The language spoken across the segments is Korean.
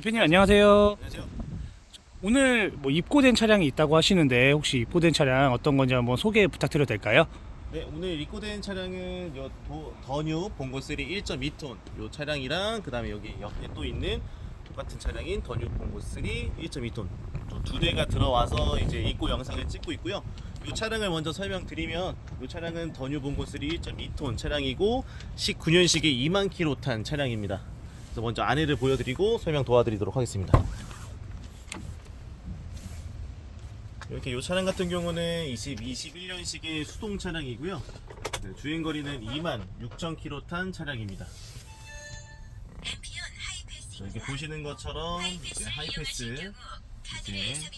대표님 안녕하세요. 안녕하세요. 오늘 뭐 입고된 차량이 있다고 하시는데 혹시 입고된 차량 어떤 건지 한번 소개 부탁드려도 될까요? 네, 오늘 입고된 차량은 요 도, 더뉴 봉고3 1.2톤 요 차량이랑 그다음에 여기 옆에 또 있는 똑같은 차량인 더뉴 봉고3 1.2톤 두 대가 들어와서 이제 입고 영상을 찍고 있고요. 요 차량을 먼저 설명드리면 요 차량은 더뉴 봉고3 1.2톤 차량이고 19년식에 2만 킬로 탄 차량입니다. 그래서 먼저 안에를 보여드리고 설명 도와드리도록 하겠습니다. 이렇게 이 차량 같은 경우는 20, 21년식의 수동 차량이고요. 네, 주행 거리는 2만 6천 킬로 탄 차량입니다. 자, 이렇게 보시는 것처럼 이제 하이패스, 이제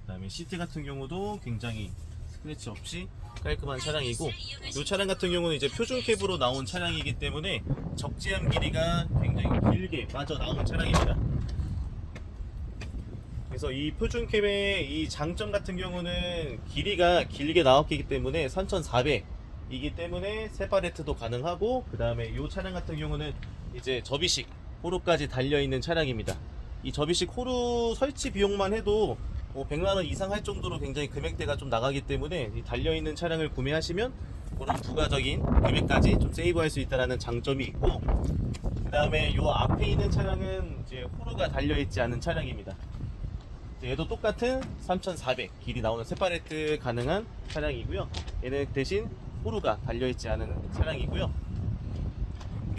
그다음에 시트 같은 경우도 굉장히 스크래치 없이 깔끔한 차량이고 이 차량 같은 경우는 이제 표준 캡으로 나온 차량이기 때문에 적재함 길이가 굉장히 길게 빠져 나온 차량입니다. 그래서 이 표준 캡의 이 장점 같은 경우는 길이가 길게 나왔기 때문에 3,400이기 때문에 세파레트도 가능하고 그 다음에 이 차량 같은 경우는 이제 접이식 호루까지 달려 있는 차량입니다. 이 접이식 호루 설치 비용만 해도 뭐 100만 원 이상 할 정도로 굉장히 금액대가 좀 나가기 때문에 이 달려 있는 차량을 구매하시면 그런 부가적인 금액까지 좀 세이브할 수 있다는 장점이 있고 그 다음에 이 앞에 있는 차량은 이제 호루가 달려 있지 않은 차량입니다. 얘도 똑같은 3,400 길이 나오는 세파레트 가능한 차량이고요. 얘는 대신 호루가 달려 있지 않은 차량이고요.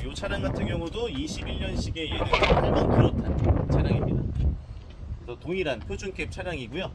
이 차량 같은 경우도 21년식의 얘는 8만 킬로 탄 차량입니다. 그래서 동일한 표준캡 차량이고요.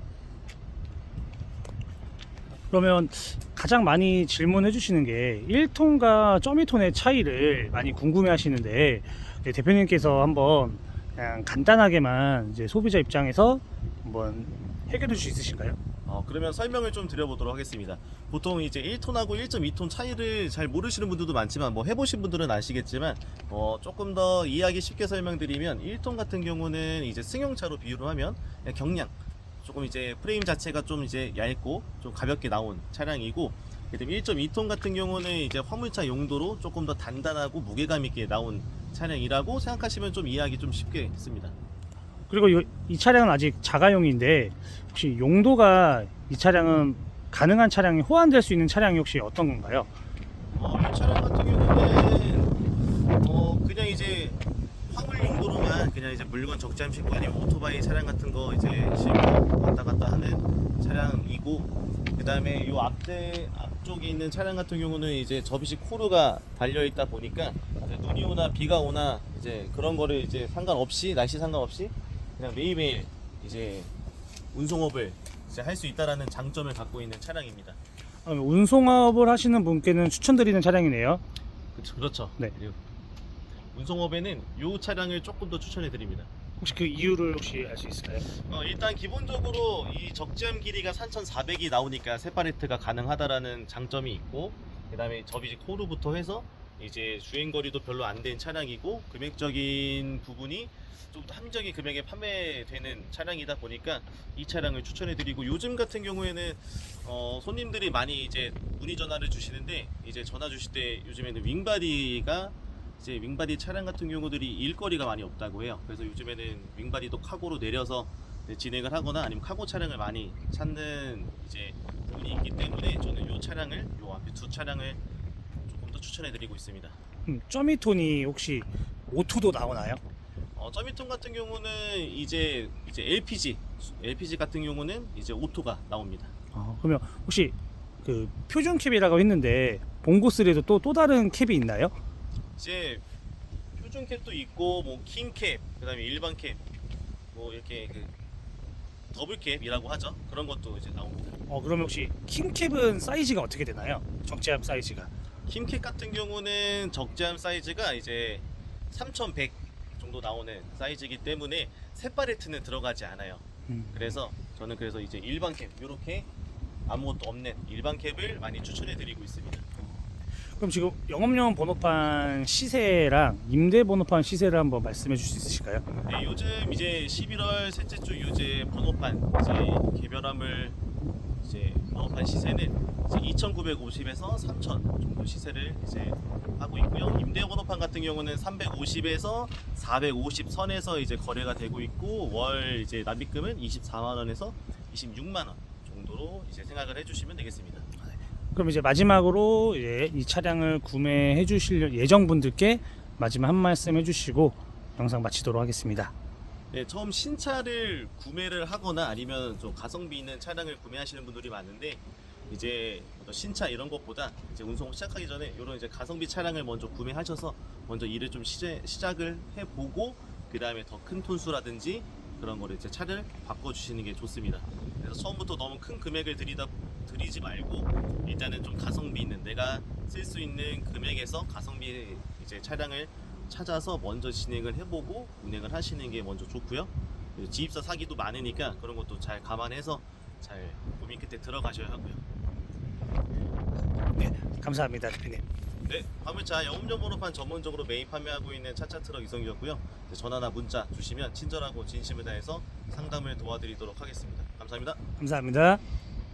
그러면 가장 많이 질문해 주시는 게 1톤과 0.2톤의 차이를 많이 궁금해 하시는데 네, 대표님께서 한번 그냥 간단하게만 이제 소비자 입장에서 한번 해결해 줄 수 있으실까요? 어, 그러면 설명을 좀 드려보도록 하겠습니다. 보통 이제 1톤하고 1.2톤 차이를 잘 모르시는 분들도 많지만 뭐 해보신 분들은 아시겠지만 어, 조금 더 이해하기 쉽게 설명드리면 1톤 같은 경우는 이제 승용차로 비유를 하면 경량 조금 이제 프레임 자체가 좀 이제 얇고 좀 가볍게 나온 차량이고 그다음에 1.2톤 같은 경우는 이제 화물차 용도로 조금 더 단단하고 무게감 있게 나온 차량이라고 생각하시면 좀 이해하기 좀 쉽겠습니다. 그리고 이, 이 차량은 아직 자가용인데 혹시 용도가 이 차량은 가능한 차량이 호환될 수 있는 차량이 혹시 어떤 건가요? 어, 이 차량 같은 경우는 어 그냥 이제 화물 용도로만 그냥 이제 물건 적재함 싣고 아니면 오토바이 차량 같은 거 이제 싣고 왔다 갔다 하는 차량이고 그 다음에 이 앞대 앞쪽에 있는 차량 같은 경우는 이제 접이식 코르가 달려 있다 보니까 눈이 오나 비가 오나 이제 그런 거를 이제 상관없이 날씨 상관없이 그냥 매일매일 이제 운송업을 이제 할 수 있다라는 장점을 갖고 있는 차량입니다. 어, 운송업을 하시는 분께는 추천드리는 차량이네요. 그렇죠. 그렇죠. 네. 그리고 운송업에는 이 차량을 조금 더 추천해 드립니다. 혹시 그 이유를 혹시 알 수 있을까요? 어, 일단 기본적으로 이 적재함 길이가 3,400이 나오니까 세파레트가 가능하다라는 장점이 있고 그다음에 접이식 호루부터 해서 이제 주행 거리도 별로 안 된 차량이고 금액적인 부분이 좀 합리적인 금액에 판매되는 차량이다 보니까 이 차량을 추천해 드리고 요즘 같은 경우에는 어, 손님들이 많이 이제 문의 전화를 주시는데 이제 전화 주실 때 요즘에는 윙바디가 이제 윙바디 차량 같은 경우들이 일거리가 많이 없다고 해요. 그래서 요즘에는 윙바디도 카고로 내려서 진행을 하거나 아니면 카고 차량을 많이 찾는 이제 분이 있기 때문에 저는 이 차량을 요 앞에 두 차량을 추천해 드리고 있습니다. 음, 0.2톤이 혹시 오토도 나오나요? 어, 점이톤 같은 경우는 이제 이제 LPG LPG 같은 경우는 이제 오토가 나옵니다. 어, 그러면 혹시 그 표준 캡이라고 했는데 봉고스에도 또 또 다른 캡이 있나요? 이제 표준 캡도 있고 뭐킹 캡, 그다음에 일반 캡, 뭐 이렇게 그 더블 캡이라고 하죠. 그런 것도 이제 나옵니다. 어 그러면 혹시 킹 캡은 사이즈가 어떻게 되나요? 적재함 사이즈가 킹캡 같은 경우는 적재함 사이즈가 이제 3100 정도 나오는 사이즈이기 때문에 셋바레트는 들어가지 않아요. 음. 그래서 저는 그래서 이제 일반 캡 이렇게 아무것도 없는 일반 캡을 많이 추천해 드리고 있습니다. 그럼 지금 영업용 번호판 시세랑 임대 번호판 시세를 한번 말씀해 줄수 있으실까요? 네, 요즘 이제 11월 셋째 주 요제 번호판 이제 개별함을 이제 영업한 시세는 이제 2,950에서 3,000 정도 시세를 이제 하고 있고요. 임대 번호판 같은 경우는 350에서 450 선에서 이제 거래가 되고 있고 월 이제 납입금은 24만 원에서 26만 원 정도로 이제 생각을 해주시면 되겠습니다. 그럼 이제 마지막으로 이제 이 차량을 구매해 주실 예정 분들께 마지막 한 말씀 해주시고 영상 마치도록 하겠습니다. 네, 처음 신차를 구매를 하거나 아니면 좀 가성비 있는 차량을 구매하시는 분들이 많은데 이제 신차 이런 것보다 이제 운송 시작하기 전에 이런 이제 가성비 차량을 먼저 구매하셔서 먼저 일을 좀 시제, 시작을 해보고 그 다음에 더 큰 톤수라든지 그런 거를 이제 차를 바꿔주시는 게 좋습니다. 그래서 처음부터 너무 큰 금액을 들이다 드리지 말고 일단은 좀 가성비 있는 내가 쓸 수 있는 금액에서 가성비 이제 차량을 찾아서 먼저 진행을 해보고 운행을 하시는 게 먼저 좋고요. 지입사 사기도 많으니까 그런 것도 잘 감안해서 잘 고민 끝에 들어가셔야 하고요. 네, 감사합니다, 대표님. 네, 화물차 영업용 번호판 전문적으로 매입 판매하고 있는 차차트럭 이성기였고요. 이제 전화나 문자 주시면 친절하고 진심을 다해서 상담을 도와드리도록 하겠습니다. 감사합니다. 감사합니다.